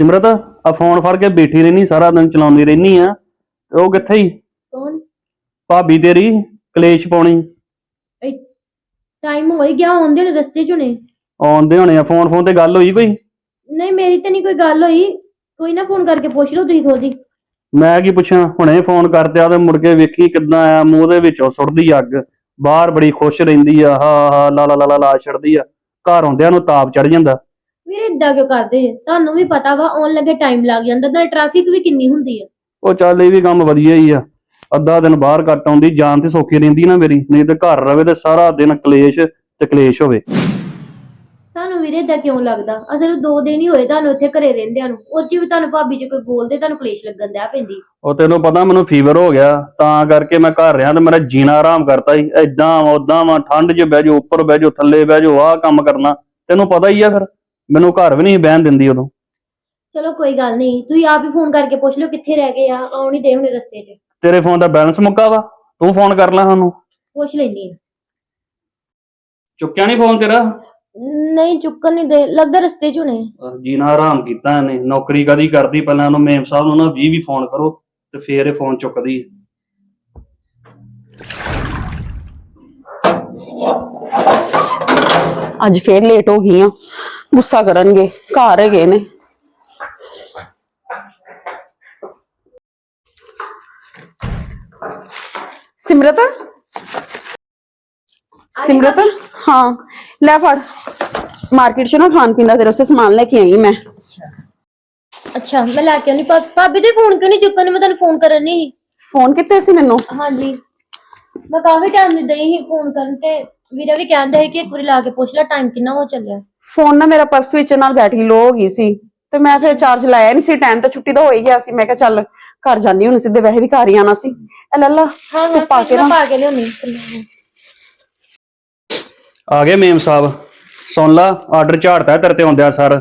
ਸਿਮਰਤ ਆ ਫੋਨ ਫੜ ਕੇ ਬੈਠੀ ਰਹਿਨੀ ਸਾਰਾ ਦਿਨ ਚਲਾਉਂਦੀ ਰਹਿਨੀ ਆ। ਉਹ ਕਿੱਥੇ ਹੀ ਕੌਣ? ਭਾਬੀ ਤੇਰੀ ਕਲੇਸ਼ ਪਾਉਣੀ। ਟਾਈਮ ਹੋ ਹੀ ਗਿਆ ਆਉਂਦੇ ਨੇ ਰਸਤੇ ਚ ਹੁਣੇ। ਆਉਂਦੇ ਹੋਣੇ ਆ ਫੋਨ ਫੋਨ ਤੇ ਗੱਲ ਹੋਈ ਕੋਈ? ਨਹੀਂ ਮੇਰੀ ਤਾਂ ਨਹੀਂ ਕੋਈ ਗੱਲ ਹੋਈ। ਕੋਈ ਨਾ ਫੋਨ ਕਰਕੇ ਪੁੱਛ ਲਓ ਤੁਸੀਂ ਖੁਦ ਮੈਂ ਕੀ ਪੁੱਛਾਂ? ਹੁਣੇ ਫੋਨ ਕਰਤਿਆ ਤੇ ਮੁੜ ਕੇ ਵੇਖੀ ਕਿੱਦਾਂ ਆ ਮੂੰਹ ਦੇ ਵਿੱਚੋਂ ਸੁੱਟਦੀ ਅੱਗ। ਬਾਹਰ ਬੜੀ ਖੁਸ਼ ਰਹਿੰਦੀ ਆ ਹਾ ਹਾ ਲਾ ਲਾ ਲਾ ਲਾ ਛੱਡਦੀ ਆ। ਘਰ ਹੁੰਦਿਆਂ ਨੂੰ ਤਾਪ ਚੜ ਜਾਂਦਾ। ਇਦਾਂ ਕਿਉਂ ਕਰਦੇ ਜੇ? ਤੁਹਾਨੂੰ ਵੀ ਪਤਾ ਵਾ ਆਉਣ ਲੱਗੇ ਟਾਈਮ ਲੱਗ ਜਾਂਦਾ ਤਾਂ ਟ੍ਰੈਫਿਕ ਵੀ ਕਿੰਨੀ ਹੁੰਦੀ ਆ। ਉਹ ਚੱਲ ਇਹ ਵੀ ਕੰਮ ਵਧੀਆ ਹੀ ਆ। ਅੱਧਾ ਦਿਨ ਬਾਹਰ ਕੱਟ ਆਉਂਦੀ ਜਾਨ ਤੇ ਸੌਖੀ ਰਹਿੰਦੀ ਨਾ ਮੇਰੀ ਨਹੀਂ ਤੇ ਘਰ ਰਵੇ ਤੇ ਸਾਰਾ ਦਿਨ ਕਲੇਸ਼ ਤੇ ਕਲੇਸ਼ ਹੋਵੇ। ਤੁਹਾਨੂੰ ਵੀਰੇ ਇਦਾਂ ਕਿਉਂ ਲੱਗਦਾ? ਅਸਲ ਦੋ ਦਿਨ ਹੀ ਹੋਏ ਤੁਹਾਨੂੰ ਇੱਥੇ ਘਰੇ ਰਹਿੰਦਿਆਂ ਨੂੰ। ਉਹ 'ਚ ਵੀ ਤੁਹਾਨੂੰ ਭਾਬੀ ਜੇ ਕੋਈ ਬੋਲਦੇ ਤੁਹਾਨੂੰ ਕਲੇਸ਼ ਲੱਗਣ ਦਿਆ ਪੈਂਦੀ। ਉਹ ਤੈਨੂੰ ਪਤਾ ਮੈਨੂੰ ਫੀਵਰ ਹੋ ਗਿਆ ਤਾਂ ਕਰਕੇ ਮੈਂ ਘਰ ਰਿਹਾ ਤੇ ਮੇਰਾ ਜੀਣਾ ਆਰਾਮ ਕਰਤਾ ਸੀ। ਏਦਾਂ ਉਦਾਂ ਵਾ ਠੰਡ 'ਚ ਬਹਿ ਜਾਓ ਉੱਪਰ ਬਹਿ ਜਾਓ ਥੱਲੇ ਬਹਿ ਜਾਓ ਆਹ ਕੰਮ ਕਰਨਾ। ਤੈਨੂੰ ਪਤਾ ਹੀ ਆ ਫਿਰ। ਮੈਨੂੰ ਘਰ ਵੀ ਨਹੀਂ ਬਹਿਣ ਦਿੰਦੀ ਉਦੋਂ। ਚਲੋ ਕੋਈ ਗੱਲ ਨਹੀਂ ਤੁਸੀਂ ਆਪ ਹੀ ਫੋਨ ਕਰਕੇ ਪੁੱਛ ਲਓ ਕਿੱਥੇ ਰਹਿ ਗਏ ਆ ਆਉਣ ਹੀ ਦੇ ਹੁਣੇ ਰਸਤੇ 'ਚ। ਤੇਰੇ ਫੋਨ ਦਾ ਬੈਲੈਂਸ ਮੁੱਕਾ ਵਾ? ਤੂੰ ਫੋਨ ਕਰ ਲੈ ਸਾਨੂੰ। ਪੁੱਛ ਲੈਣੀ ਚੁੱਕਿਆ ਨਹੀਂ ਫੋਨ ਤੇਰਾ? ਨਹੀਂ ਚੁੱਕਣ ਨਹੀਂ ਦੇ ਲੱਗਦਾ ਰਸਤੇ 'ਚ ਹੁਣੇ। ਅਹ ਜੀਣਾ ਆਰਾਮ ਕੀਤਾ ਇਹਨੇ ਨੌਕਰੀ ਕਦੀ ਕਰਦੀ ਪਹਿਲਾਂ ਉਹਨੂੰ ਮੇਮ ਸਾਹਿਬ ਨੂੰ ਨਾ 20 ਵੀ ਫੋਨ ਕਰੋ ਤੇ ਫੇਰ ਇਹ ਫੋਨ ਚੁੱਕਦੀ। ਅੱਜ ਫੇਰ ਲੇਟ ਹੋ ਗਈ ਆ। ਗੁੱਸਾ ਕਰਨਗੇ ਘਰ ਹੈਗੇ ਨੇ। ਸਿਮਰਤ? ਸਿਮਰਤ? ਹਾਂ। ਲੈ ਫੜ। ਮਾਰਕੀਟ ਚੋਂ ਨਾ ਖਾਣ ਪੀਣ ਦਾ ਤੇਰੇ ਵਾਸਤੇ ਸਮਾਨ ਲੈ ਕੇ ਆਈ ਮੈਂ। ਅੱਛਾ। ਮੈਂ ਲੈ ਕੇ ਆਉਣੀ ਭਾਬੀ ਤੇ ਫੋਨ ਕਿਉਂ ਨਹੀਂ ਚੁੱਕਣ? ਮੈਂ ਤੁਹਾਨੂੰ ਫੋਨ ਕਰਨ ਨਹੀਂ ਫੋਨ ਕਿੱਥੇ ਸੀ ਮੈਨੂੰ? ਹਾਂਜੀ। ਮੈਂ ਕਾਫੀ ਟਾਈਮ ਦੀ ਦਈ ਸੀ ਫੋਨ ਕਰਨ ਤੇ। ਵੀਰਾ ਵੀ ਕਹਿੰਦਾ ਹੈ ਕਿ ਇੱਕ ਵਾਰੀ ਲਾ ਕੇ ਪੁੱਛ ਲੈ ਟਾਈਮ ਕਿੰਨਾ ਹੋ ਚੱਲਿਆ। ਫੋਨ ਨਾ ਮੇਰਾ ਪਰਸ ਵਿੱਚ ਨਾਲ ਬੈਟਰੀ ਲੋ ਹੋ ਗਈ ਸੀ। ਤੇ ਮੈਂ ਫਿਰ ਚਾਰਜ ਲਾਇਆ ਨਹੀਂ ਸੀ ਟਾਈਮ ਤਾਂ ਛੁੱਟੀ ਦਾ ਹੋ ਹੀ ਗਿਆ ਸੀ। ਮੈਂ ਕਿਹਾ ਚੱਲ ਘਰ ਜਾਂਦੀ ਹੁਣ ਸਿੱਧੇ ਵੈਸੇ ਵੀ ਘਰ ਹੀ ਆਣਾ ਸੀ। ਇਹ ਲੈ ਲਾ ਹਾਂ ਤੇ ਪਾ ਕੇ ਨਾ। ਪਾ ਕੇ ਲਿਆਉਣੀ ਆ। ਗਏ ਮੇਮ ਸਾਹਿਬ। ਸੁਣ ਲਾ ਆਰਡਰ ਝਾੜਤਾ ਤੇਰੇ ਤੇ ਆਉਂਦਿਆ ਸਰ।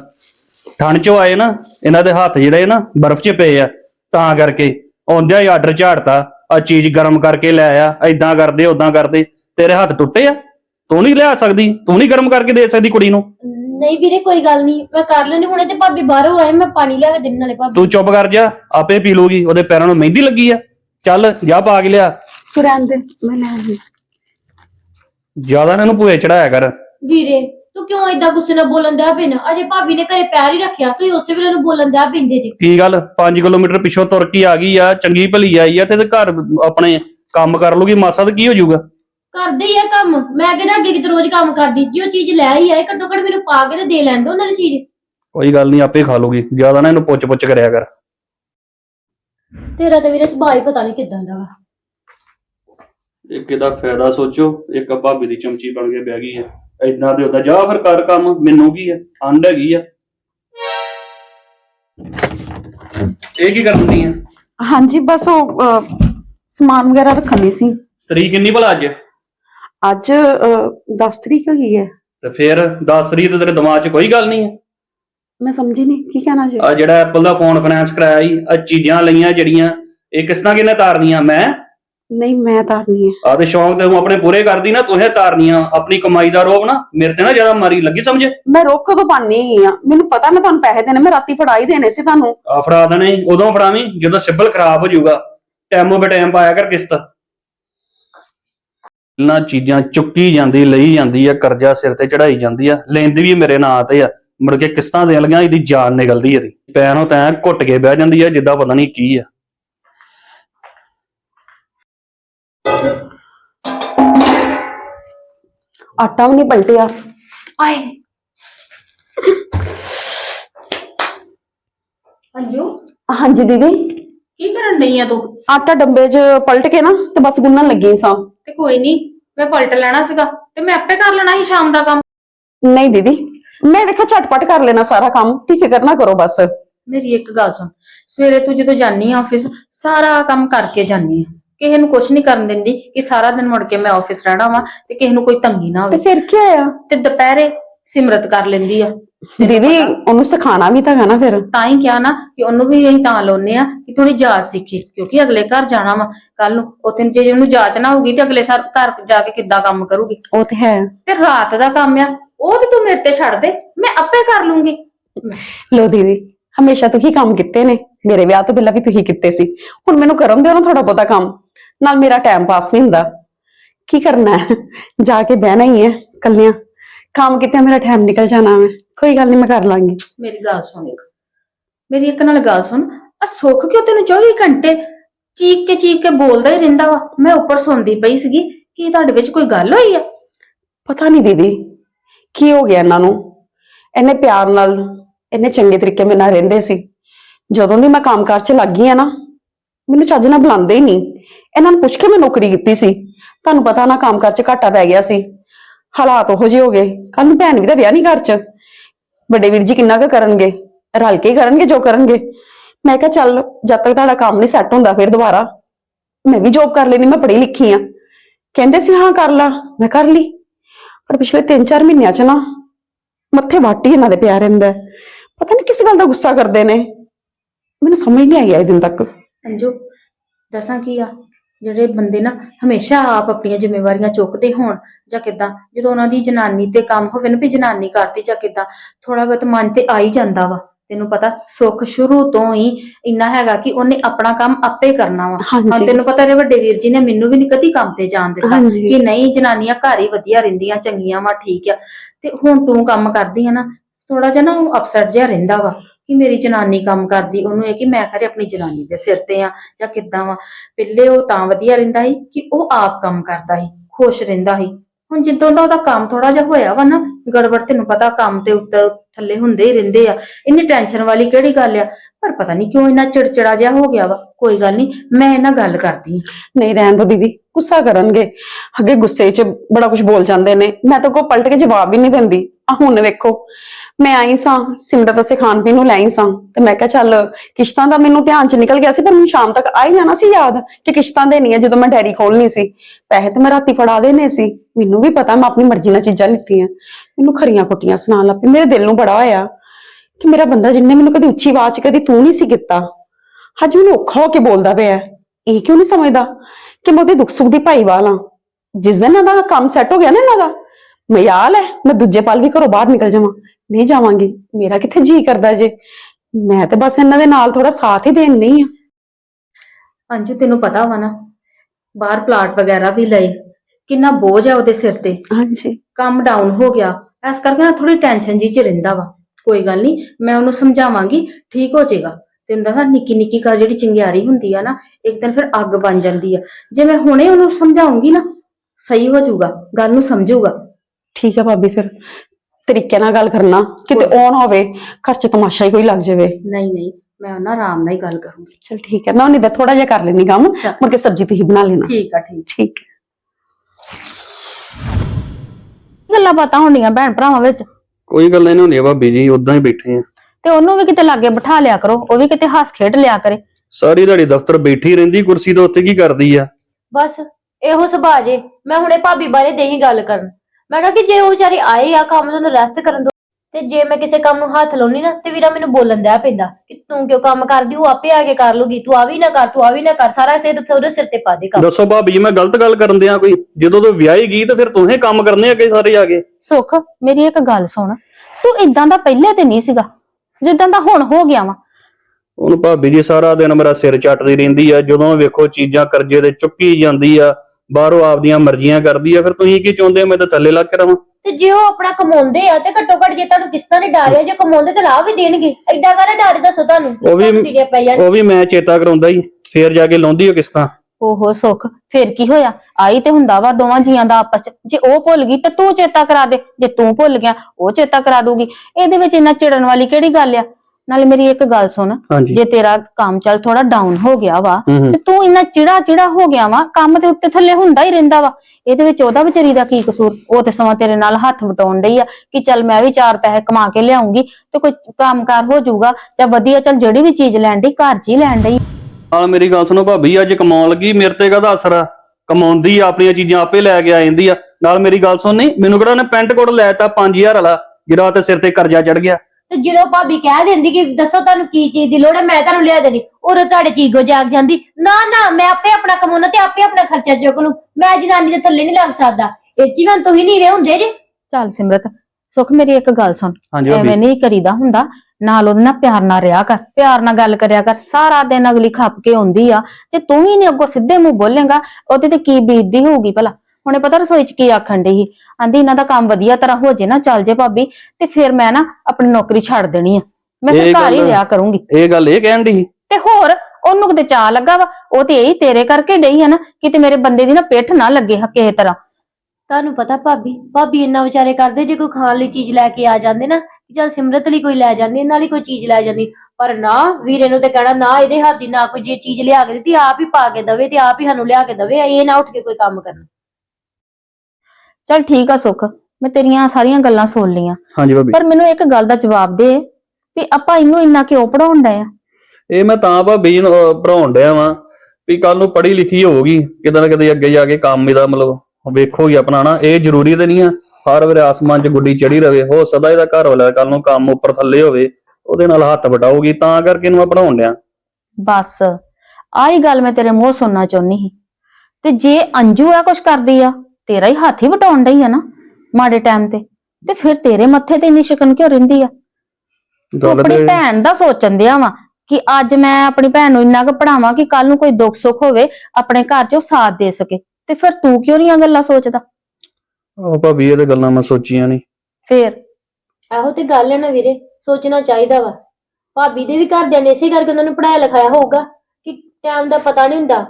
ਠੰਡ ਚੋਂ ਆਏ ਨਾ ਇਹਨਾਂ ਦੇ ਹੱਥ ਜਿਹੜੇ ਨਾ ਬਰਫ਼ 'ਚ ਪਏ ਆ। ਤਾਂ ਕਰਕੇ ਆਉਂਦਿਆ ਹੀ ਆਰਡਰ ਝਾੜਤਾ। ਆ ਚੀਜ਼ ਗਰਮ ਕਰਕੇ ਲੈ ਆ ਐਦਾਂ ਕਰਦੇ ਉਦਾਂ ਕਰਦੇ। ਤੇਰੇ ਹੱਥ ਟੁੱਟੇ ਆ? ਤੂੰ ਨਹੀਂ ਲਿਆ ਸਕਦੀ ਤੂੰ ਨਹੀਂ ਗਰਮ ਕਰਕੇ ਦੇ ਸਕਦੀ ਕੁੜੀ ਨੂੰ। ਨਹੀਂ ਵੀਰੇ ਕੋਈ ਗੱਲ ਨਹੀਂ ਮੈਂ ਕਰ ਲੈਣੀ ਹੁਣੇ ਤੇ ਭਾਬੀ ਬਾਹਰੋਂ ਆਏ ਮੈਂ ਪਾਣੀ ਲਿਆ ਕੇ ਦੇਣ ਨਾਲੇ ਭਾਬੀ। ਤੂੰ ਚੁੱਪ ਕਰ ਜਾ ਆਪੇ ਪੀ ਲੂਗੀ ਉਹਦੇ ਪੈਰਾਂ ਨੂੰ ਮਹਿੰਦੀ ਲੱਗੀ ਆ। ਚੱਲ ਜਾ ਪਾ ਕੇ ਲਿਆ। ਤੂੰ ਰਹਿਣ ਦੇ ਮੈਂ ਲੈ ਆਈ ਜ਼ਿਆਦਾ ਇਹਨਾਂ ਨੂੰ ਭੂਏ ਚੜਾਇਆ ਕਰ। ਵੀਰੇ ਤੂੰ ਕਿਉਂ ਏਦਾਂ ਗੁੱਸੇ ਨਾਲ ਬੋਲਣ ਦਿਆ ਪੈਨ ਅਜੇ ਭਾਬੀ ਨੇ ਘਰੇ ਪੈਰ ਹੀ ਰੱਖਿਆ ਤੁਸੀਂ ਉਸੇ ਵੇਲੇ ਨੂੰ ਬੋਲਣ ਦਿਆ ਪੈਂਦੇ ਜੀ। ਕੀ ਗੱਲ? 5 ਕਿਲੋਮੀਟਰ ਪਿੱਛੋਂ ਤੁਰ ਕੇ ਆ ਗਈ ਆ ਚੰਗੀ ਭਲੀ ਆਈ ਆ ਤੇ ਇਹਦੇ ਘਰ ਆਪਣੇ ਕੰਮ ਕਰ ਲੂਗੀ ਮਾਸਾ ਤੇ ਕੀ ਹੋ ਜਾਊਗਾ? ਕਰਦੇ ਹੀ ਆ ਕੰਮ। ਮੈਂ ਕਿਹੜਾ ਅੱਗੇ ਕਿਤੇ ਰੋਜ਼ ਕੰਮ ਕਰਦੀ ਜੀ ਉਹ ਚੀਜ਼ ਲੈ ਹੀ ਆਏ ਘੱਟੋ ਘੱਟ ਮੈਨੂੰ ਪਾ ਕੇ ਤੇ ਦੇ ਲੈਂਦੇ ਉਹਨਾਂ ਨੇ ਚੀਜ਼। ਕੋਈ ਗੱਲ ਨਹੀਂ ਆਪੇ ਖਾ ਲੂਗੀ। ਜ਼ਿਆਦਾ ਨਾ ਇਹਨੂੰ ਪੁੱਛ ਪੁੱਛ ਕਰਿਆ ਕਰ। ਤੇਰਾ ਤੇ ਵੀਰੇ ਸੁਭਾਅ ਹੀ ਪਤਾ ਨਹੀਂ ਕਿਦਾਂ ਦਾ ਵਾ। ਇੱਕ ਇਹਦਾ ਫਾਇਦਾ ਸੋਚੋ ਇੱਕ ਭਾਬੀ ਦੀ ਚਮਚੀ ਬਣ ਕੇ ਬਹਿ ਗਈ ਆ। ਇਦਾਂ ਦੇ ਉਦਾਂ ਜਾ ਫਿਰ ਕਰ ਕੰਮ ਮੈਨੂੰ ਕੀ ਆ? ਠੰਡ ਹੈਗੀ ਆ। ਇਹ ਕੀ ਕਰਨੀ ਆ? ਹਾਂਜੀ ਬਸ ਉਹ ਅਹ, ਸਮਾਨ ਵਗੈਰਾ ਰੱਖਣੀ ਸੀ। ਤਰੀਕ ਕਿੰਨੀ ਭਲਾ ਅੱਜ? ਅੱਜ 10 ਤਰੀਕ ਹੈਗੀ ਹੈ। ਤੇ ਫਿਰ 10 ਤਰੀਕ ਤੇ ਤੇਰੇ ਦਿਮਾਗ 'ਚ ਕੋਈ ਗੱਲ ਨਹੀਂ ਹੈ? ਮੈਂ ਸਮਝੀ ਨਹੀਂ ਕੀ ਕਹਿਣਾ ਜੀ? ਆ ਜਿਹੜਾ ਐਪਲ ਦਾ ਫੋਨ ਫਾਈਨੈਂਸ ਕਰਾਇਆ ਸੀ ਆ ਚੀਜ਼ਾਂ ਲਈਆਂ ਜਿਹੜੀਆਂ ਇਹ ਕਿਸ ਤਰ੍ਹਾਂ ਕਿਨੇ ਤਾਰਨੀਆਂ? ਮੈਂ? ਨਹੀਂ ਮੈਂ ਤਾਰਨੀ ਹੈ। ਆ ਤੇ ਸ਼ੌਂਕ ਤੇ ਤੂੰ ਆਪਣੇ ਪੂਰੇ ਕਰਦੀ ਨਾ ਤੂੰ ਇਹ ਤਾਰਨੀਆਂ ਆਪਣੀ ਕਮਾਈ ਦਾ ਰੋਬ ਨਾ ਮੇਰੇ ਤੇ ਨਾ ਜ਼ਿਆਦਾ ਮਾਰੀ ਲੱਗੀ ਸਮਝ? ਮੈਂ ਰੋਕ ਕਦੋਂ ਪਾਣੀ ਆ? ਮੈਨੂੰ ਪਤਾ ਮੈਂ ਤੁਹਾਨੂੰ ਪੈਸੇ ਦੇਣੇ ਮੈਂ ਰਾਤੀ ਫੜਾਈ ਦੇਣੇ ਸੀ ਤੁਹਾਨੂੰ। ਆ ਫੜਾ ਦੇਣੇ ਉਦੋਂ ਫੜਾਵੀਂ ਜਦੋਂ ਸਿਬਲ ਖਰਾਬ ਹੋ ਜਾਊਗਾ। ਟਾਈਮੋ ਬੇ ਟਾਈਮ ਪਾਇਆ ਕਰ ਕਿਸ਼ਤ। ਨਾ ਚੀਜ਼ਾਂ ਚੁੱਕੀ ਜਾਂਦੀ ਲਈ ਜਾਂਦੀ ਆ ਕਰਜ਼ਾ ਸਿਰ ਤੇ ਚੜਾਈ ਜਾਂਦੀ ਆ ਲੈਂਦੀ ਵੀ ਮੇਰੇ ਨਾਂ ਤੇ ਆ ਮੁੜ ਕੇ ਕਿਸ਼ਤਾਂ ਦੇਣ ਲੱਗੀਆਂ ਇਹਦੀ ਜਾਨ ਨਿਕਲਦੀ ਇਹਦੀ। ਪੈਰੋਂ ਤੈਂ ਘੁੱਟ ਕੇ ਬਹਿ ਜਾਂਦੀ ਆ ਜਿੱਦਾਂ ਪਤਾ ਨਹੀਂ ਕੀ ਆ। ਆਟਾ ਵੀ ਨਹੀਂ ਪਲਟਿਆ। ਆਏ। ਅੰਜੂ ਹਾਂਜੀ ਦੀਦੀ। ਕੀ ਕਰਨ ਡਈ ਆ ਤੂੰ? ਆਟਾ ਡੱਬੇ 'ਚ ਪਲਟ ਕੇ ਨਾ ਤੇ ਬਸ ਗੁੰਨਣ ਲੱਗੀ ਸਾਂ। ਤੇ ਕੋਈ ਨਹੀਂ ਮੈਂ ਪਲਟ ਲੈਣਾ ਸੀਗਾ ਤੇ ਮੈਂ ਆਪੇ ਕਰ ਲੈਣਾ ਸੀ ਸ਼ਾਮ ਦਾ ਕੰਮ। ਨਹੀਂ ਦੀਦੀ ਮੈਂ ਵੇਖਿਆ ਝਟਪਟ ਕਰ ਲੈਣਾ ਸਾਰਾ ਕੰਮ ਤੁਸੀਂ ਫਿਕਰ ਨਾ ਕਰੋ ਬਸ। ਮੇਰੀ ਇੱਕ ਗੱਲ ਸੁਣ ਸਵੇਰੇ ਤੂੰ ਜਦੋਂ ਜਾਨੀ ਆ ਆਫਿਸ ਸਾਰਾ ਕੰਮ ਕਰਕੇ ਜਾਨੀ ਆ। ਕਿਸੇ ਨੂੰ ਕੁਝ ਨਹੀਂ ਕਰਨ ਦਿੰਦੀ ਕਿ ਸਾਰਾ ਦਿਨ ਮੁੜ ਕੇ ਮੈਂ ਆਫਿਸ ਰਹਿਣਾ ਵਾ ਤੇ ਕਿਸੇ ਨੂੰ ਕੋਈ ਤੰਗੀ ਨਾ ਤੇ ਹੋਵੇ। ਫਿਰ ਕੀ ਹੋਇਆ? ਤੇ ਦੁਪਹਿਰੇ ਸਿਮਰਤ ਕਰ ਲੈਂਦੀ ਆ। ਦੀਦੀ ਉਹਨੂੰ ਸਿਖਾਣਾ ਵੀ ਤਾਂ ਹੈ ਨਾ ਫਿਰ। ਤਾਂ ਹੀ ਕਿਹਾ ਨਾ ਕਿ ਉਹਨੂੰ ਵੀ ਅਸੀਂ ਤਾਂ ਲਾਉਨੇ ਆ ਕਿ ਥੋੜੀ ਜਾਚ ਸਿੱਖੇ ਕਿਉਂਕਿ ਅਗਲੇ ਘਰ ਜਾਣਾ ਵਾ ਕੱਲ ਨੂੰ। ਉੱਥੇ ਜੇ ਉਹਨੂੰ ਜਾਚ ਨਾ ਹੋਊਗੀ ਤੇ ਅਗਲੇ ਸਾਰ ਘਰ ਜਾ ਕੇ ਕਿੱਦਾਂ ਕੰਮ ਕਰੂਗੀ? ਉਹ ਤੇ ਹੈ। ਤੇ ਰਾਤ ਦਾ ਕੰਮ ਆ। ਉਹ ਤੇ ਤੂੰ ਮੇਰੇ ਤੇ ਛੱਡ ਦੇ। ਮੈਂ ਆਪੇ ਕਰ ਲੂੰਗੀ। ਲੋ ਦੀਦੀ ਹਮੇਸ਼ਾ ਤੁਸੀਂ ਕੰਮ ਕੀਤੇ ਨੇ। ਮੇਰੇ ਵਿਆਹ ਤੋਂ ਪਹਿਲਾਂ ਵੀ ਤੁਸੀਂ ਕੀਤੇ ਸੀ। ਹੁਣ ਮੈਨੂੰ ਕਰਨ ਦਿਓ ਨਾ ਥੋੜਾ ਬਹੁਤਾ ਕੰਮ। ਨਾਲ ਮੇਰਾ ਟਾਈਮ ਪਾਸ ਨਹੀਂ ਹੁੰਦਾ। ਕੀ ਕਰਨਾ ਹੈ? ਜਾ ਕੇ ਬਹਿਣਾ ਹੀ ਹੈ ਕੱਲਿਆਂ ਕੰਮ ਕੀਤੇ ਮੇਰਾ ਟਾਈਮ ਨਿਕਲ ਜਾਣਾ ਮੈਂ ਕੋਈ ਗੱਲ ਨਹੀਂ ਮੈਂ ਕਰ ਲਾਂਗੀ। ਮੇਰੀ ਗੱਲ ਸੁਣ ਇੱਕ। ਮੇਰੀ ਇੱਕ ਨਾਲ ਗੱਲ ਸੁਣ। ਆ ਸੁੱਖ ਕਿਉਂ ਤੈਨੂੰ 24 ਘੰਟੇ ਚੀਕ ਕੇ ਚੀਕ ਕੇ ਬੋਲਦਾ ਹੀ ਰਹਿੰਦਾ ਵਾ? ਮੈਂ ਉੱਪਰ ਸੁਣਦੀ ਪਈ ਸੀਗੀ। ਕੀ ਤੁਹਾਡੇ ਵਿੱਚ ਕੋਈ ਗੱਲ ਹੋਈ ਆ? ਪਤਾ ਨਹੀਂ ਦੀਦੀ ਕੀ ਹੋ ਗਿਆ ਇਹਨਾਂ ਨੂੰ? ਇੰਨੇ ਪਿਆਰ ਨਾਲ ਇੰਨੇ ਚੰਗੇ ਤਰੀਕੇ ਮੇਰੇ ਨਾਲ ਰਹਿੰਦੇ ਸੀ। ਜਦੋਂ ਦੀ ਮੈਂ ਕੰਮਕਾਰ 'ਚ ਲੱਗ ਗਈ ਆ ਨਾ ਮੈਨੂੰ ਚੱਜ ਨਾਲ ਬੁਲਾਉਂਦੇ ਹੀ ਨਹੀਂ। ਇਹਨਾਂ ਨੂੰ ਪੁੱਛ ਕੇ ਮੈਂ ਨੌਕਰੀ ਕੀਤੀ ਸੀ। ਤੁਹਾਨੂੰ ਪਤਾ ਨਾ ਕੰਮਕਾਰ 'ਚ ਘਾਟਾ ਪੈ ਗਿਆ ਸੀ। ਹਾਲਾਤ ਉਹੋ ਜਿਹੇ ਹੋ ਗਏ। ਕੱਲ ਨੂੰ ਭੈਣ ਵੀ ਤਾਂ ਵਿਆਹ ਨਹੀਂ ਘਰ 'ਚ। ਵੱਡੇ ਵੀਰ ਜੀ ਕਿੰਨਾ ਕੁ ਕਰਨਗੇ? ਰਲ ਕੇ ਹੀ ਕਰਨਗੇ ਜੋ ਕਰਨਗੇ। ਮੈਂ ਕਿਹਾ, ਚੱਲ, ਜਦ ਤੱਕ ਤੁਹਾਡਾ ਕੰਮ ਨਹੀਂ ਸੈੱਟ ਹੁੰਦਾ, ਫਿਰ ਦੁਬਾਰਾ। ਮੈਂ ਵੀ ਜੋਬ ਕਰ ਲੈਣੀ ਮੈਂ ਪੜ੍ਹੀ ਲਿਖੀ ਆ। ਕਹਿੰਦੇ ਸੀ, ਹਾਂ, ਕਰ ਲਾ। ਮੈਂ ਕਰ ਲਈ। ਪਰ ਪਿਛਲੇ 3-4 ਮਹੀਨਿਆਂ ਚ ਨਾ ਮੱਥੇ ਵਾਟੀ ਇਹਨਾਂ ਦੇ ਪਿਆ ਰਹਿੰਦਾ ਪਤਾ ਨਹੀਂ ਕਿਸ ਗੱਲ ਦਾ ਗੁੱਸਾ ਕਰਦੇ ਨੇ। ਮੈਨੂੰ ਸਮਝ ਨਹੀਂ ਆਈ ਇਹ ਦਿਨ ਤੱਕ। ਅੰਜੂ, ਦੱਸਾਂ ਕੀ ਆ? ਜਿਹੜੇ ਬੰਦੇ ਨਾ ਹਮੇਸ਼ਾ ਆਪ ਆਪਣੀਆਂ ਜ਼ਿੰਮੇਵਾਰੀਆਂ ਚੁੱਕਦੇ ਹੋਣ ਜਾਂ ਕਿਦਾਂ ਜਦੋਂ ਉਹਨਾਂ ਦੀ ਜਨਾਨੀ ਤੇ ਕੰਮ ਹੋਵੇ ਨਾ ਵੀ ਜਨਾਨੀ ਕਰਦੀ ਜਾਂ ਕਿਦਾਂ ਥੋੜਾ ਬਹੁਤ ਮਨ ਤੇ ਆ ਹੀ ਜਾਂਦਾ ਵਾ। ਤੈਨੂੰ ਪਤਾ ਸੁੱਖ ਸ਼ੁਰੂ ਤੋਂ ਹੀ ਇੰਨਾ ਹੈਗਾ ਕਿ ਉਹਨੇ ਆਪਣਾ ਕੰਮ ਆਪੇ ਕਰਨਾ ਵਾ। ਹਾਂਜੀ। ਤੈਨੂੰ ਪਤਾ ਰੇ ਵੱਡੇ ਵੀਰ ਜੀ ਨੇ ਮੈਨੂੰ ਵੀ ਨਹੀਂ ਕਦੀ ਕੰਮ ਤੇ ਜਾਣ ਦਿੱਤਾ। ਕਿ ਨਹੀਂ ਜਨਾਨੀਆਂ ਘਰ ਹੀ ਵਧੀਆ ਰਹਿੰਦੀਆਂ ਚੰਗੀਆਂ ਵਾ ਠੀਕ ਆ। ਤੇ ਹੁਣ ਤੂੰ ਕੰਮ ਕਰਦੀ ਆ ਨਾ ਥੋੜਾ ਜਿਹਾ ਨਾ ਉਹ ਅਪਸੈਟ ਜਿਹਾ ਰਹਿੰਦਾ ਵਾ। ਕਿ ਮੇਰੀ ਜਨਾਨੀ ਕੰਮ ਕਰਦੀ, ਉਹਨੂੰ ਇਹ ਕਿ ਮੈਂ ਖਰੇ ਆਪਣੀ ਜਨਾਨੀ ਦੇ ਸਿਰ ਤੇ ਆ ਜਾਂ ਕਿੱਦਾਂ ਵਾ। ਪਹਿਲੇ ਉਹ ਤਾਂ ਵਧੀਆ ਰਹਿੰਦਾ ਸੀ ਕਿ ਉਹ ਆਪ ਕੰਮ ਕਰਦਾ ਸੀ, ਖੁਸ਼ ਰਹਿੰਦਾ ਸੀ। ਹੁਣ ਜਿੱਦੋਂ ਦਾ ਉਹਦਾ ਕੰਮ ਥੋੜਾ ਜਿਹਾ ਹੋਇਆ ਵਾ ਨਾ ਗੜਬੜ ਤੈਨੂੰ ਪਤਾ ਕੰਮ ਤੇ ਉੱਤੇ ਥੱਲੇ ਹੁੰਦੇ ਹੀ ਰਹਿੰਦੇ ਆ। ਇੰਨੀ ਟੈਨਸ਼ਨ ਵਾਲੀ ਕਿਹੜੀ ਗੱਲ ਆ? ਪਰ ਪਤਾ ਨਹੀਂ ਕਿਉਂ ਇੰਨਾ ਚਿੜਚਿੜਾ ਜਿਹਾ ਹੋ ਗਿਆ ਵਾ। ਕੋਈ ਗੱਲ ਨਹੀਂ ਮੈਂ ਇਹਨਾਂ ਗੱਲ ਕਰਦੀ ਆਂ। ਨਹੀਂ ਰਹਿਣ ਦੋ ਦੀਦੀ, ਗੁੱਸਾ ਕਰਨਗੇ। ਅੱਗੇ ਗੁੱਸੇ 'ਚ ਬੜਾ ਕੁਝ ਬੋਲ ਜਾਂਦੇ ਨੇ। ਮੈਂ ਤਾਂ ਕੋ ਪਲਟ ਕੇ ਜਵਾਬ ਹੀ ਨਹੀਂ ਦਿੰਦੀ। ਆ ਹੁਣ ਵੇਖੋ, ਮੈਂ ਆਈ ਸਾਂ, ਸਿਮਰਤ ਅਸੀਂ ਖਾਣ ਪੀਣ ਨੂੰ ਲੈ ਆਈ ਸਾਂ। ਤੇ ਮੈਂ ਕਿਹਾ, ਚੱਲ ਕਿਸ਼ਤਾਂ ਦਾ ਮੈਨੂੰ ਧਿਆਨ 'ਚ ਨਿਕਲ ਗਿਆ ਸੀ, ਪਰ ਮੈਨੂੰ ਸ਼ਾਮ ਤੱਕ ਆ ਹੀ ਜਾਣਾ ਸੀ ਯਾਦ ਕਿ ਕਿਸ਼ਤਾਂ ਦੇਣੀਆਂ ਜਦੋਂ ਮੈਂ ਡੈਰੀ ਖੋਲਣੀ ਸੀ। ਪੈਸੇ ਤੇ ਮੈਂ ਰਾਤੀ ਫੜਾ ਦੇਣੇ ਸੀ। ਮੈਨੂੰ ਵੀ ਪਤਾ, ਮੈਂ ਆਪਣੀ ਮਰਜ਼ੀ ਨਾਲ ਚੀਜ਼ਾਂ ਲਿੱਤੀਆਂ। ਮੈਨੂੰ ਖਰੀਆਂ ਕੁੱਟੀਆਂ ਸੁਣਾਉਣ ਲੱਗ ਪਈ। ਮੇਰੇ ਦਿਲ ਨੂੰ ਬੜਾ ਹੋਇਆ ਕਿ ਮੇਰਾ ਬੰਦਾ ਜਿੰਨੇ ਮੈਨੂੰ ਕਦੀ ਉੱਚੀ ਆਵਾਜ਼ 'ਚ ਕਦੀ ਤੂੰ ਨਹੀਂ ਸੀ ਕੀਤਾ। ਅੱਜ ਮੈਨੂੰ ਔਖਾ ਹੋ ਕੇ ਬੋਲਦਾ ਪਿਆ। ਇਹ ਕਿਉਂ ਨਹੀਂ ਸਮਝਦਾ ਕਿ ਮੈਂ ਉਹਦੇ ਦੁੱਖ ਸੁੱਖ ਦੀ ਭਾਈਵਾਲ ਹਾਂ? ਜਿਸ ਦਿਨ ਇਹਨਾਂ ਦਾ ਕੰਮ ਸੈੱਟ ਹੋ ਗਿਆ ਨਾ ਇਹਨਾਂ ਦਾ ਮਯਾਲ ਹੈ ਮੈਂ ਦੂਜੇ ਪਲ ਵੀ ਘਰੋਂ ਬਾਹਰ ਨਿਕਲ ਜਾਵਾਂ ਨਹੀਂ ਜਾਵਾਂਗੀ। ਮੇਰਾ ਕਿੱਥੇ ਜੀ ਕਰਦਾ ਜੇ? ਮੈਂ ਤੇ ਬਸ ਇਹਨਾਂ ਦੇ ਨਾਲ ਥੋੜਾ ਸਾਥ ਹੀ ਦੇਣ ਨਹੀਂ ਆ ਅੰਜੂ ਤੈਨੂੰ ਪਤਾ ਵਾ ਨਾ ਬਾਹਰ ਪਲਾਟ ਵਗੈਰਾ ਵੀ ਲਏ। ਕਿੰਨਾ ਬੋਝ ਹੈ ਉਹਦੇ ਸਿਰ ਤੇ। ਹਾਂਜੀ। ਕੰਮ ਡਾਊਨ ਹੋ ਗਿਆ। ਇਸ ਕਰਕੇ ਨਾ ਥੋੜੀ ਟੈਨਸ਼ਨ ਜੀ ਚ ਰਹਿੰਦਾ ਵਾ। ਕੋਈ ਗੱਲ ਨਹੀਂ ਮੈਂ ਉਹਨੂੰ ਸਮਝਾਵਾਂਗੀ ਠੀਕ ਹੋ ਜਾਏਗਾ। ਤੈਨੂੰ ਦੱਸਾਂ ਨਿੱਕੀ ਨਿੱਕੀ ਗੱਲ ਜਿਹੜੀ ਚਿੰਗਿਆਰੀ ਹੁੰਦੀ ਆ ਨਾ ਇੱਕ ਦਿਨ ਫਿਰ ਅੱਗ ਬਣ ਜਾਂਦੀ ਆ। ਜੇ ਮੈਂ ਹੁਣੇ ਉਹਨੂੰ ਸਮਝਾਉਂਗੀ ਨਾ ਸਹੀ ਹੋ ਜਾਊਗਾ ਗੱਲ ਨੂੰ ਸਮਝੂਗਾ। ਠੀਕ ਹੈ ਭਾਬੀ ਫਿਰ ਤਰੀਕੇ ਨਾਲ ਗੱਲ ਕਰਨਾ ਕਿਤੇ ਉਹ ਨਾ ਹੋਵੇ ਘਰ 'ਚ ਤਮਾਸ਼ਾ ਹੀ ਕੋਈ ਲੱਗ ਜਾਵੇ। ਨਹੀਂ ਨਹੀਂ ਮੈਂ ਉਹਨਾਂ ਆਰਾਮ ਨਾਲ ਹੀ ਗੱਲ ਕਰੂੰਗੀ। ਚਲ ਠੀਕ ਹੈ ਮੈਂ ਉਹਨੇ ਦਾ ਥੋੜਾ ਜਿਹਾ ਕਰ ਲੈਣੀ ਕੰਮ ਚੱਲ। ਮੁੜ ਕੇ ਸਬਜ਼ੀ ਤੁਸੀਂ ਬਣਾ ਲੈਣਾ। ਠੀਕ ਆ ਠੀਕ ਠੀਕ ਗੱਲਾਂ ਬਾਤਾਂ ਹੁੰਦੀਆਂ ਭੈਣ ਭਰਾਵਾਂ ਵਿੱਚ। ਕੋਈ ਗੱਲ ਨਹੀਂ ਹੁੰਦੀ ਭਾਬੀ ਜੀ ਉਦਾਂ ਹੀ ਬੈਠੇ ਆ। ਤੇ ਉਹਨੂੰ ਵੀ ਕਿਤੇ ਲਾਗੇ ਬਿਠਾ ਲਿਆ ਕਰੋ ਉਹ ਵੀ ਕਿਤੇ ਹੱਸ ਖੇਡ ਲਿਆ ਕਰੇ। ਸਾਰੀ ਦਿਹਾੜੀ ਦਫ਼ਤਰ ਬੈਠੀ ਰਹਿੰਦੀ ਕੁਰਸੀ ਦੇ ਉੱਤੇ ਕੀ ਕਰਦੀ ਆ? ਬਸ ਇਹੋ ਸੁਭਾਅ ਜੇ। ਮੈਂ ਹੁਣੇ ਭਾਬੀ ਬਾਰੇ ਦੇਹੀ ਗੱਲ ਕਰਨ। ਮੈਂ ਕਿਹਾ ਕਿ ਜੇ ਉਹ ਵਿਚਾਰੇ ਆਏ ਆ ਕੰਮ ਤੋਂ ਰੈਸਟ ਕਰਨ ਤੇ ਜੇ ਮੈਂ ਕਿਸੇ ਕੰਮ ਨੂੰ ਹੱਥ ਲਾਉਣੀ ਨਾ ਤੇ ਵੀਰਾ ਮੈਨੂੰ ਬੋਲਣ ਦਿਆ ਪੈਂਦਾ ਕਿ ਤੂੰ ਕਿਉਂ ਕੰਮ ਕਰਦੀ ਉਹ ਆਪੇ ਆ ਕੇ ਕਰ ਲੂਗੀ ਤੂੰ ਆ ਵੀ ਨਾ ਕਰ ਤੂੰ ਆ ਵੀ ਨਾ ਕਰ ਸਾਰਾ ਸਿਰ ਉਹਦੇ ਸਿਰ ਤੇ ਪਾ ਦੇ ਕੰਮ। ਦੱਸੋ ਭਾਬੀ ਜੀ ਮੈਂ ਗਲਤ ਗੱਲ ਕਰਨ ਦਿਆਂ ਕੋਈ? ਜਦੋਂ ਤੂੰ ਵਿਆਹੀ ਗਈ ਤਾਂ ਫਿਰ ਤੂੰ ਹੀ ਕੰਮ ਕਰਨੇ ਅੱਗੇ ਸਾਰੇ ਆ ਕੇ? ਸੁੱਖ ਮੇਰੀ ਇੱਕ ਗੱਲ ਸੁਣ। ਤੂੰ ਇਦਾਂ ਦਾ ਪਹਿਲੇ ਤੇ ਨਹੀਂ ਸੀਗਾ ਜਿੱਦਾਂ ਦਾ ਹੁਣ ਹੋ ਗਿਆ ਵਾ। ਉਹਨੂੰ ਭਾਬੀ ਜੀ ਸਾਰਾ ਦਿਨ ਮੇਰਾ ਸਿਰ ਚੱਟਦੀ ਰਹਿੰਦੀ ਆ। ਜਦੋਂ ਵੇਖੋ ਚੀਜ਼ਾਂ ਕਰਜ਼ੇ ਤੇ ਚੁੱਕੀ ਜਾਂਦੀ ਆ ਬਾਹਰੋਂ ਆਪਦੀਆਂ ਮਰਜ਼ੀਆਂ ਕਰਦੀ ਆ ਫਿਰ ਤੁਸੀਂ ਕੀ ਚਾਹੁੰਦੇ ਹੋ? ਮੈਂ ਤਾਂ ਥੱਲੇ ਲੱਗ ਕੇ ਰਵਾਂ। ਤੇ ਜੇ ਉਹ ਆਪਣਾ ਕਮਾਉਂਦੇ ਆ ਤੇ ਘੱਟੋ ਘੱਟ ਜੇ ਤੁਹਾਨੂੰ ਕਿਸ਼ਤਾਂ ਦੇ ਡਰ ਆ ਜੇ ਕਮਾਉਂਦੇ ਤੇ ਲਾਭ ਵੀ ਦੇਣਗੇ। ਐਦਾਂ ਕਰੇ ਡਰ ਦੱਸੋ ਤੁਹਾਨੂੰ? ਉਹ ਵੀ- ਪੈ ਜਾਣ ਉਹ ਵੀ ਮੈਂ ਚੇਤਾ ਕਰਾਉਂਦਾ ਹੀ। ਫੇਰ ਜਾ ਕੇ ਲਾਉਂਦੀ ਉਹ ਕਿਸ਼ਤਾਂ? ਓਹੋ ਸੁੱਖ। ਫੇਰ ਕੀ ਹੋਇਆ? ਆਈ ਤੇ ਹੁੰਦਾ ਵਾ ਦੋਵਾਂ ਜੀਆਂ ਦਾ ਆਪਸ ਚ। ਜੇ ਉਹ ਭੁੱਲ ਗਈ ਤੇ ਤੂੰ ਚੇਤਾ ਕਰਾ ਦੇ। ਜੇ ਤੂੰ ਭੁੱਲ ਗਿਆ ਉਹ ਚੇਤਾ ਕਰਾ ਦੂਗੀ। ਇਹਦੇ ਵਿੱਚ ਇੰਨਾ ਚਿੜਨ ਵਾਲੀ ਕਿਹੜੀ ਗੱਲ ਆ? ਨਾਲੇ ਮੇਰੀ ਇੱਕ ਗੱਲ ਸੁਣ ਹਾਂਜੀ। ਜੇ ਤੇਰਾ ਕੰਮ ਚੱਲ ਥੋੜਾ ਡਾਊਨ ਹੋ ਗਿਆ ਵਾ ਹੂੰ ਹੂੰ। ਤੇ ਤੂੰ ਇੰਨਾ ਚਿੜਾ ਚਿੜਾ ਹੋ ਗਿਆ ਵਾ ਕੰਮ ਤੇ ਉੱਤੇ ਥੱਲੇ ਹੁੰਦਾ ਹੀ ਰਹਿੰਦਾ ਵਾ ਇਹਦੇ ਵਿੱਚ ਉਹਦਾ ਵਿਚਾਰੀ ਦਾ ਕੀ ਕਸੂਰ? ਉਹ ਤੇ ਸਮਾਂ ਤੇਰੇ ਨਾਲ ਹੱਥ ਵਟਾਉਣ ਡਈ ਆ ਕਿ ਚੱਲ ਮੈਂ ਵੀ ਚਾਰ ਪੈਸੇ ਕਮਾ ਕੇ ਲਿਆਉਂਗੀ ਤੇ ਕੋਈ ਕੰਮਕਾਰ ਹੋ ਜਾਊਗਾ ਜਾਂ ਵਧੀਆ ਚੱਲ ਜਿਹੜੀ ਵੀ ਚੀਜ਼ ਲੈਣ ਡਈ ਘਰ 'ਚ ਹੀ ਲੈਣ ਡਈ। ਆ ਮੇਰੀ ਗੱਲ ਸੁਣੋ ਭਾਬੀ ਅੱਜ ਕਮਾਉਣ ਲੱਗੀ ਮੇਰੇ ਤੇ ਕਾਹਦਾ ਅਸਰ ਆ? ਕਮਾਉਂਦੀ ਆ ਆਪਣੀਆਂ ਚੀਜ਼ਾਂ ਆਪੇ ਲੈ ਕੇ ਆ ਜਾਂਦੀ ਆ। ਨਾਲ ਮੇਰੀ ਗੱਲ ਸੁਣ ਨਹੀਂ ਮੈਨੂੰ ਕਿਹੜਾ ਨੇ ਪੈਂਟ ਕੋਟ ਲੈਤਾ 5000 ਵਾਲਾ ਜਿਹੜਾ ਤੇ ਸਿਰ ਤੇ ਕਰਜ਼ਾ ਚੜ ਗਿਆ। ਤੇ ਜਦੋਂ ਭਾਬੀ ਕਹਿ ਦਿੰਦੀ ਕਿ ਦੱਸੋ ਤੁਹਾਨੂੰ ਕੀ ਚੀਜ਼ ਦੀ ਲੋੜ ਹੈ ਮੈਂ ਤੁਹਾਨੂੰ ਲਿਆ ਦੇਣੀ ਉਦੋਂ ਤੁਹਾਡੇ ਚੀਗੋ ਜਾਗ ਜਾਂਦੀ। ਨਾ ਨਾ ਮੈਂ ਆਪੇ ਆਪਣਾ ਕਮਾਉਣਾ ਤੇ ਆਪੇ ਆਪਣਾ ਖਰਚਾ ਚੁੱਕ ਲੂ ਮੈਂ ਜਨਾਨੀ ਦੇ ਥੱਲੇ ਨਹੀਂ ਲੱਗ ਸਕਦਾ। ਇਹ ਚ ਵੀ ਹੁਣ ਤੁਸੀਂ ਹੁੰਦੇ ਜੇ। ਚੱਲ ਸਿਮਰਤ ਸੁਖ ਮੇਰੀ ਇੱਕ ਗੱਲ ਸੁਣ। ਹਾਂਜੀ ਐਵੇਂ ਭਾਬੀ ਨਹੀਂ ਕਰੀਦਾ ਹੁੰਦਾ ਨਾਲ ਉਹਦੇ ਨਾਲ ਪਿਆਰ ਨਾਲ ਰਿਹਾ ਕਰ ਪਿਆਰ ਨਾਲ ਗੱਲ ਕਰਿਆ ਕਰ ਸਾਰਾ ਦਿਨ ਅਗਲੀ ਖੱਪ ਕੇ ਆਉਂਦੀ ਆ ਤੇ ਤੂੰ ਹੀ ਨਹੀਂ ਅੱਗੋਂ ਸਿੱਧੇ ਮੂੰਹ ਬੋਲੇਗਾ ਉਹਦੇ ਤੇ ਕੀ ਬੀਤਦੀ ਹੋਊਗੀ ਭਲਾ। ਹੁਣੇ ਪਤਾ ਰਸੋਈ ਚ ਕੀ ਆਖਣ ਡਈ ਸੀ? ਆਂਦੀ ਇਹਨਾਂ ਦਾ ਕੰਮ ਵਧੀਆ ਤਰ੍ਹਾਂ ਹੋ ਜੇ ਨਾ ਚੱਲ ਜੇ ਭਾਬੀ ਤੇ ਫਿਰ ਮੈਂ ਨਾ ਆਪਣੀ ਨੌਕਰੀ ਛੱਡ ਦੇਣੀ ਆ। ਮੈਂ ਫਿਰ ਇਹ ਘਰ ਹੀ ਗੱਲ- ਰਿਹਾ ਕਰੂੰਗੀ। ਇਹ ਗੱਲ ਇਹ ਕਹਿਣ ਦੀ ਤੇ ਹੋਰ ਉਹਨੂੰ ਕਿਤੇ ਚਾਹ ਲੱਗਾ ਵਾ? ਉਹ ਤੇ ਇਹੀ ਤੇਰੇ ਕਰਕੇ ਡਈ ਆ ਨਾ ਕਿਤੇ ਮੇਰੇ ਬੰਦੇ ਦੀ ਨਾ ਪਿੱਠ ਨਾ ਲੱਗੇ ਹ- ਕਿਸੇ ਤਰ੍ਹਾਂ। ਤੁਹਾਨੂੰ ਪਤਾ ਭਾਬੀ ਭਾਬੀ ਇੰਨਾ ਵਿਚਾਰੇ ਕਰਦੇ ਜੇ ਕੋਈ ਖਾਣ ਲਈ ਚੀਜ਼ ਲੈ ਕੇ ਆ ਜਾਂਦੇ ਨਾ ਕਿ ਚੱਲ ਸਿਮਰਤ ਲਈ ਕੋਈ ਲੈ ਜਾਂਦੀ ਇਹਨਾਂ ਲਈ ਕੋਈ ਚੀਜ਼ ਲੈ ਜਾਂਦੀ ਪਰ ਨਾ ਵੀਰੇ ਨੂੰ ਤੇ ਕਹਿਣਾ ਨਾ ਇਹਦੇ ਹੱਥ ਦੀ ਨਾ ਕੋਈ ਜੇ ਚੀਜ਼ ਲਿਆ ਕੇ ਦਿੱਤੀ ਆਪ ਹੀ ਪਾ ਕੇ ਦਵੇ ਤੇ ਆਪ ਹੀ ਸਾਨੂੰ ਲਿਆ ਕੇ ਦਵੇ ਇਹ ਨਾ ਉੱਠ ਕੇ ਕੋਈ ਕੰਮ ਕਰਨਾ। ਚੱਲ ਠੀਕ ਆ ਸੁਖ ਮੈਂ ਤੇਰੀਆਂ ਸਾਰੀਆਂ ਗੱਲਾਂ ਸੁਣ ਲਈਆਂ। ਹਾਂਜੀ ਭਾਬੀ। ਪਰ ਮੈਨੂੰ ਇੱਕ ਗੱਲ ਦਾ ਜਵਾਬ ਦੇ ਵੀ ਆਪਾਂ ਇਹਨੂੰ ਇੰਨਾ ਕਿਉਂ ਪੜਾਉਣ ਡਏ ਆ? ਇਹ ਮੈਂ ਤਾਂ ਭਾਬੀ ਨੂੰ ਭਰਾਉਣ ਡਿਆ ਵਾਂ ਵੀ ਕੱਲ ਨੂੰ ਪੜ੍ਹੀ ਲਿਖੀ ਹੋਊਗੀ ਕਿਤੇ ਨਾ ਕਿਤੇ ਅੱਗੇ ਜਾ ਕੇ ਕੰਮ ਇਹਦਾ ਮਤਲਬ ਵੇਖੋਗੀ ਆਪਣਾ ਨਾ ਇਹ ਜ਼ਰੂਰੀ ਤੇ ਨਹੀਂ ਆ ਹਰ ਵੇਲੇ ਆਸਮਾਨ 'ਚ ਗੁੱਡੀ ਚੜੀ ਰਵੇ ਹੋ ਸਦਾ ਇਹਦਾ ਘਰ ਵਾਲਾ ਕੱਲ ਨੂੰ ਕੰਮ ਉੱਪਰ ਥੱਲੇ ਹੋਵੇ ਉਹਦੇ ਨਾਲ ਹੱਥ ਵਟਾਊਗੀ ਤਾਂ ਕਰਕੇ ਇਹਨੂੰ ਮੈਂ ਪੜਾਉਣ ਡਿਆ। ਬਸ ਆਹੀ ਗੱਲ ਮੈਂ ਤੇਰੇ ਮੂੰਹ ਸੁਣਨਾ ਚਾਹੁੰਨੀ ਸੀ। ਤੇ ਜੇ ਅੰਜੂ ਆ ਕੁਛ ਕਰਦੀ ਆ? ਤੇਰਾ ਹੀ ਹੱਥ ਹੀ ਵਟਾਉਣ ਡਈ ਆ ਨਾ ਮਾੜੇ ਟਾਈਮ ਤੇ ਤੇ ਫਿਰ ਤੇਰੇ ਮੱਥੇ ਤੇ ਇੰਨੀ ਸ਼ਿਕਨ ਕਿਉਂ ਰਹਿੰਦੀ ਆ? ਤੂੰ ਗੱਲ ਆਪਣੀ ਤੇ ਭੈਣ ਦਾ ਸੋਚਣ ਦਿਆ ਵਾ ਕਿ ਅੱਜ ਮੈਂ ਆਪਣੀ ਭੈਣ ਨੂੰ ਇੰਨਾ ਕੁ ਪੜਾਵਾਂ ਕਿ ਕੱਲ ਨੂੰ ਕੋਈ ਦੁੱਖ ਸੁੱਖ ਹੋਵੇ ਆਪਣੇ ਘਰ 'ਚ ਉਹ ਸਾਥ ਦੇ ਸਕੇ। ਤੇ ਫਿਰ ਤੂੰ ਕਿਉਂ ਨਹੀਂ ਆ ਗੱਲਾਂ ਸੋਚਦਾ? ਉਹ ਭਾਬੀ ਇਹ ਤੇ ਗੱਲਾਂ ਮੈਂ ਸੋਚੀਆਂ ਨਹੀਂ ਫੇਰ? ਇਹੋ ਤੇ ਗੱਲ ਹੈ ਨਾ ਵੀਰੇ ਸੋਚਣਾ ਚਾਹੀਦਾ ਵਾ। ਭਾਬੀ ਦੇ ਵੀ ਘਰਦਿਆਂ ਨੇ ਇਸੇ ਕਰਕੇ ਉਹਨਾਂ ਨੂੰ ਪੜਾਇਆ ਲਿਖਾਇਆ ਹੋਊਗਾ ਕਿ ਟਾਈਮ ਦਾ ਪਤਾ ਨਹੀਂ ਹੁੰਦਾ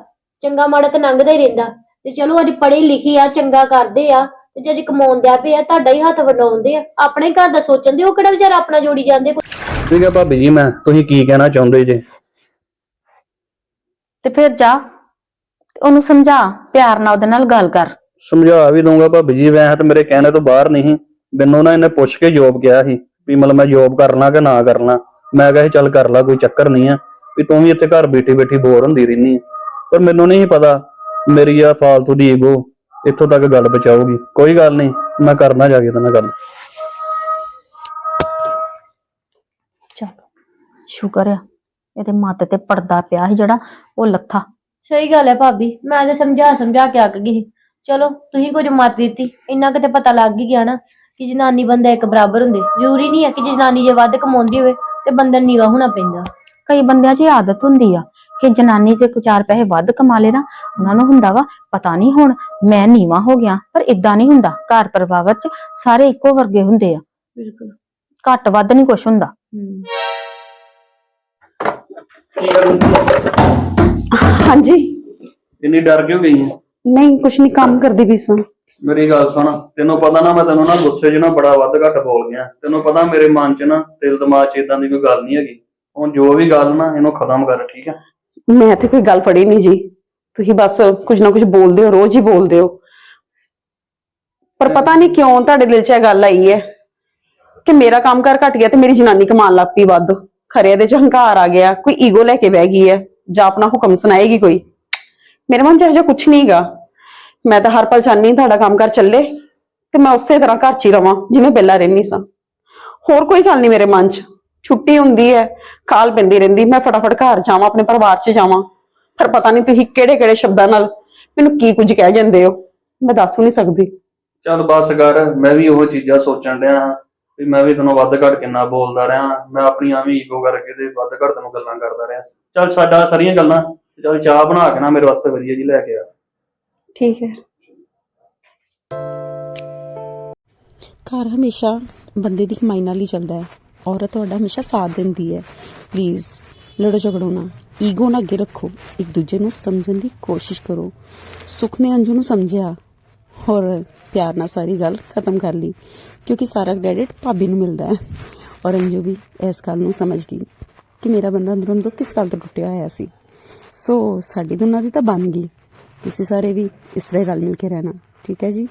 ਚੰਗਾ ਮਾੜਾ ਤਾਂ ਲੰਘਦਾ ਹੀ ਰਹਿੰਦਾ। ਤੇ ਚਲੋ ਅੱਜ ਪੜ੍ਹੀ ਲਿਖੀ ਆ ਚੰਗਾ ਕਰਦੇ ਆ ਤੇ ਜੇ ਅੱਜ ਕਮਾਉਂਦੇ ਆ ਪਏ ਆ ਤੁਹਾਡਾ ਹੀ ਹੱਥ ਵਡਾਉਂਦੇ ਆ। ਆਪਣੇ ਘਰ ਦਾ ਸੋਚਣ ਦੇ ਉਹ ਕਿਹੜਾ ਵਿਚਾਰਾ ਆਪਣਾ ਜੋੜੀ ਜਾਂਦੇ ਠੀਕ ਹੈ ਭਾਬੀ ਜੀ ਮੈਂ ਤੁਸੀਂ ਕੀ ਕਹਿਣਾ ਚਾਹੁੰਦੇ ਜੇ? ਤੇ ਫਿਰ ਜਾ ਤੇ ਉਹਨੂੰ ਸਮਝਾ ਪਿਆਰ ਨਾਲ ਉਹਦੇ ਨਾਲ ਗੱਲ ਕਰ। ਸਮਝਾ ਵੀ ਦਊਂਗਾ ਭਾਬੀ ਜੀ ਵੈਸੇ ਤਾਂ ਮੇਰੇ ਕਹਿਣੇ ਤੋਂ ਬਾਹਰ ਨਹੀਂ ਮੈਨੂੰ ਨਾ ਇਹਨੇ ਪੁੱਛ ਕੇ ਜੋਬ ਕਿਹਾ ਸੀ ਵੀ ਮਤਲਬ ਮੈਂ ਜੋਬ ਕਰਨਾ ਕਿ ਨਾ ਕਰਨਾ। ਮੈਂ ਕਿਹਾ ਸੀ ਚੱਲ ਕਰ ਲਾ ਕੋਈ ਚੱਕਰ ਨਹੀਂ ਆ ਵੀ ਤੂੰ ਵੀ ਇੱਥੇ ਘਰ ਬੈਠੀ ਬੈਠੀ ਬੋਰ ਹੁੰਦੀ ਰਹਿਨੀ ਆ। ਪਰ ਮੈਨੂੰ ਨਹੀਂ ਪਤਾ ਮੇਰੀ ਆ ਫਾਲਤੂ ਦੀ ਈਗੋ ਇੱਥੋਂ ਤੱਕ ਗੱਲ ਬਚਾਊਗੀ ਕੋਈ ਗੱਲ ਨਹੀਂ ਮੈਂ ਕਰਨਾ ਜਾ ਕੇ ਤੇਨਾਂ ਗੱਲ। ਚਲੋ ਸ਼ੁਕਰ ਆ ਇਹਦੇ ਮੱਤ ਤੇ ਪਰਦਾ ਪਿਆ ਸੀ ਜਿਹੜਾ ਉਹ ਲੱਥਾ। ਸਹੀ ਗੱਲ ਹੈ ਭਾਬੀ ਮੈਂ ਤੇ ਸਮਝਾ ਸਮਝਾ ਕੇ ਅੱਕ ਗਈ ਸੀ। ਚਲੋ ਤੁਸੀਂ ਕੁਝ ਮਤ ਦਿੱਤੀ ਇੰਨਾ ਕਿਤੇ ਪਤਾ ਲੱਗ ਹੀ ਗਿਆ ਨਾ ਕਿ ਜਨਾਨੀ ਬੰਦਾ ਇੱਕ ਬਰਾਬਰ ਹੁੰਦੇ। ਜ਼ਰੂਰੀ ਨਹੀਂ ਹੈ ਕਿ ਜੇ ਜਨਾਨੀ ਜੇ ਵੱਧ ਕਮਾਉਂਦੀ ਹੋਵੇ ਤੇ ਬੰਦਾ ਨੀਵਾ ਹੋਣਾ ਪੈਂਦਾ। ਕਈ ਬੰਦਿਆਂ 'ਚ ਇਹ ਆਦਤ ਹੁੰਦੀ ਆ ਕਿ ਜਨਾਨੀ ਤੇ ਕੁ ਚਾਰ ਪੈਸੇ ਵੱਧ ਕਮਾ ਲੇ ਨਾ ਉਹਨਾਂ ਨੂੰ ਹੁੰਦਾ ਵਾ ਪਤਾ ਨਹੀਂ ਹੁਣ ਮੈਂ ਨੀਵਾ ਹੋ ਗਿਆ ਪਰ ਇਦਾਂ ਨਹੀਂ ਹੁੰਦਾ ਘਰ ਪਰਿਵਾਰ 'ਚ ਸਾਰੇ ਇੱਕੋ ਵਰਗੇ ਹੁੰਦੇ ਆ। ਬਿਲਕੁਲ। ਘੱਟ ਵੱਧ ਨਹੀਂ ਕੁਛ ਹੁੰਦਾ। ਹਾਂਜੀ। ਇੰਨੀ ਡਰ ਕਿਉਂ ਗਈ ਹੈ ਨਹੀਂ ਕੁਛ ਨਹੀਂ ਕੰਮ ਕਰਦੀ ਵੀ ਸਾਂ। ਮੇਰੀ ਗੱਲ ਸੁਣ ਤੈਨੂੰ ਪਤਾ ਨਾ ਮੈਂ ਤੈਨੂੰ ਨਾ ਗੁੱਸੇ 'ਚ ਨਾ ਬੜਾ ਵੱਧ ਘੱਟ ਬੋਲ ਗਿਆ। ਤੈਨੂੰ ਪਤਾ ਮੇਰੇ ਮਨ 'ਚ ਨਾ ਦਿਲ ਦਿਮਾਗ 'ਚ ਇਦਾਂ ਦੀ ਕੋਈ ਗੱਲ ਨਹੀਂ ਹੈਗੀ। ਹੁਣ ਜੋ ਵੀ ਗੱਲ ਨਾ ਇਹਨੂੰ ਖਤਮ ਕਰ ਠੀਕ ਹੈ ਮੈਂ ਤੇ ਕੋਈ ਗੱਲ ਫੜੀ ਨਹੀਂ ਜੀ। ਤੁਸੀਂ ਬਸ ਕੁਝ ਨਾ ਕੁਝ ਬੋਲਦੇ ਹੋ, ਰੋਜ਼ ਹੀ ਬੋਲਦੇ ਹੋ। ਪਰ ਪਤਾ ਨਹੀਂ ਕਿਉਂ ਤੁਹਾਡੇ ਦਿਲ 'ਚ ਇਹ ਗੱਲ ਆਈ ਹੈ ਕਿ ਮੇਰਾ ਕੰਮ ਕਰ ਘਟ ਗਿਆ ਤੇ ਮੇਰੀ ਜਨਾਨੀ ਕਮਾਉਣ ਲੱਗ ਪਈ ਵੱਧ। ਖਰੇ ਇਹਦੇ 'ਚ ਹੰਕਾਰ ਆ ਗਿਆ, ਕੋਈ ਈਗੋ ਲੈ ਕੇ ਬਹਿ ਗਈ ਹੈ, ਜਾਂ ਆਪਣਾ ਹੁਕਮ ਸੁਣਾਏਗੀ ਕੋਈ। ਮੇਰੇ ਮਨ 'ਚ ਇਹੋ ਜਿਹਾ ਕੁਝ ਨਹੀਂਗਾ ਮੈਂ ਤਾਂ ਹਰ ਪਲ ਚਾਹਨੀ ਤੁਹਾਡਾ ਕੰਮ ਕਰ ਚੱਲੇ ਤੇ ਮੈਂ ਉਸੇ ਤਰ੍ਹਾਂ ਘਰ 'ਚ ਹੀ ਰਵਾਂ, ਜਿਵੇਂ ਪਹਿਲਾਂ ਰਹਿੰਦੀ ਸਾਂ। ਹੋਰ ਕੋਈ ਗੱਲ ਨਹੀਂ ਮੇਰੇ ਮਨ 'ਚ। ਛੁੱਟੀ ਹੁੰਦੀ ਹੈ ਕਾਲ ਪੈਂਦੀ ਰਹਿੰਦੀ ਮੈਂ ਫਟਾਫਟ ਘਰ ਜਾਵਾਂ ਆਪਣੇ ਪਰਿਵਾਰ 'ਚ ਜਾਵਾਂ। ਪਰ ਪਤਾ ਨਹੀਂ ਤੁਸੀਂ ਕਿਹੜੇ ਕਿਹੜੇ ਸ਼ਬਦਾਂ ਨਾਲ ਮੈਨੂੰ ਕੀ ਕੁਝ ਕਹਿ ਜਾਂਦੇ ਹੋ ਮੈਂ ਦੱਸ ਨਹੀਂ ਸਕਦੀ। ਚੱਲ ਬਸ ਕਰ ਮੈਂ ਵੀ ਉਹ ਚੀਜ਼ਾਂ ਸੋਚਣ ਡਿਆ ਹਾਂ ਵੀ ਮੈਂ ਵੀ ਤੈਨੂੰ ਵੱਧ ਘੱਟ ਕਿੰਨਾ ਬੋਲਦਾ ਰਿਹਾ ਮੈਂ ਆਪਣੀਆਂ ਵੀ ਈਗੋ ਕਰਕੇ ਤੇ ਵੱਧ ਘੱਟ ਤੈਨੂੰ ਗੱਲਾਂ ਕਰਦਾ ਰਿਹਾ। ਚੱਲ ਸਾਡਾ ਸਾਰੀਆਂ ਗੱਲਾਂ ਚੱਲ ਚਾਹ ਬਣਾ ਕੇ ਨਾ ਮੇਰੇ ਵਾਸਤੇ ਵਧੀਆ ਜੀ ਲੈ ਕੇ ਆ। ਠੀਕ ਹੈ। ਘਰ ਹਮੇਸ਼ਾ ਬੰਦੇ ਦੀ ਕਮਾਈ ਨਾਲ ਹੀ ਚੱਲਦਾ ਹੈ। ਔਰਤ ਤੁਹਾਡਾ ਹਮੇਸ਼ਾ ਸਾਥ ਦਿੰਦੀ ਹੈ। ਪਲੀਜ਼ ਲੜੋ ਝਗੜੋ ਨਾ। ਈਗੋ ਨਾ ਅੱਗੇ ਰੱਖੋ। ਇੱਕ ਦੂਜੇ ਨੂੰ ਸਮਝਣ ਦੀ ਕੋਸ਼ਿਸ਼ ਕਰੋ। ਸੁਖ ਨੇ ਅੰਜੂ ਨੂੰ ਸਮਝਿਆ ਔਰ ਪਿਆਰ ਨਾਲ ਸਾਰੀ ਗੱਲ ਖਤਮ ਕਰ ਲਈ, ਕਿਉਂਕਿ ਸਾਰਾ ਕ੍ਰੈਡਿਟ ਭਾਬੀ ਨੂੰ ਮਿਲਦਾ ਹੈ। ਔਰ ਅੰਜੂ ਵੀ ਇਸ ਗੱਲ ਨੂੰ ਸਮਝ ਗਈ ਕਿ ਮੇਰਾ ਬੰਦਾ ਅੰਦਰੋਂ ਅੰਦਰੋਂ ਕਿਸ ਗੱਲ ਤੋਂ ਟੁੱਟਿਆ ਹੋਇਆ ਸੀ। ਸੋ ਸਾਡੀ ਦੋਨਾਂ ਦੀ ਤਾਂ ਬਣ ਗਈ। ਤੁਸੀਂ ਸਾਰੇ ਵੀ ਇਸ ਤਰ੍ਹਾਂ ਰਲ ਮਿਲ ਕੇ ਰਹਿਣਾ। ਠੀਕ ਹੈ ਜੀ?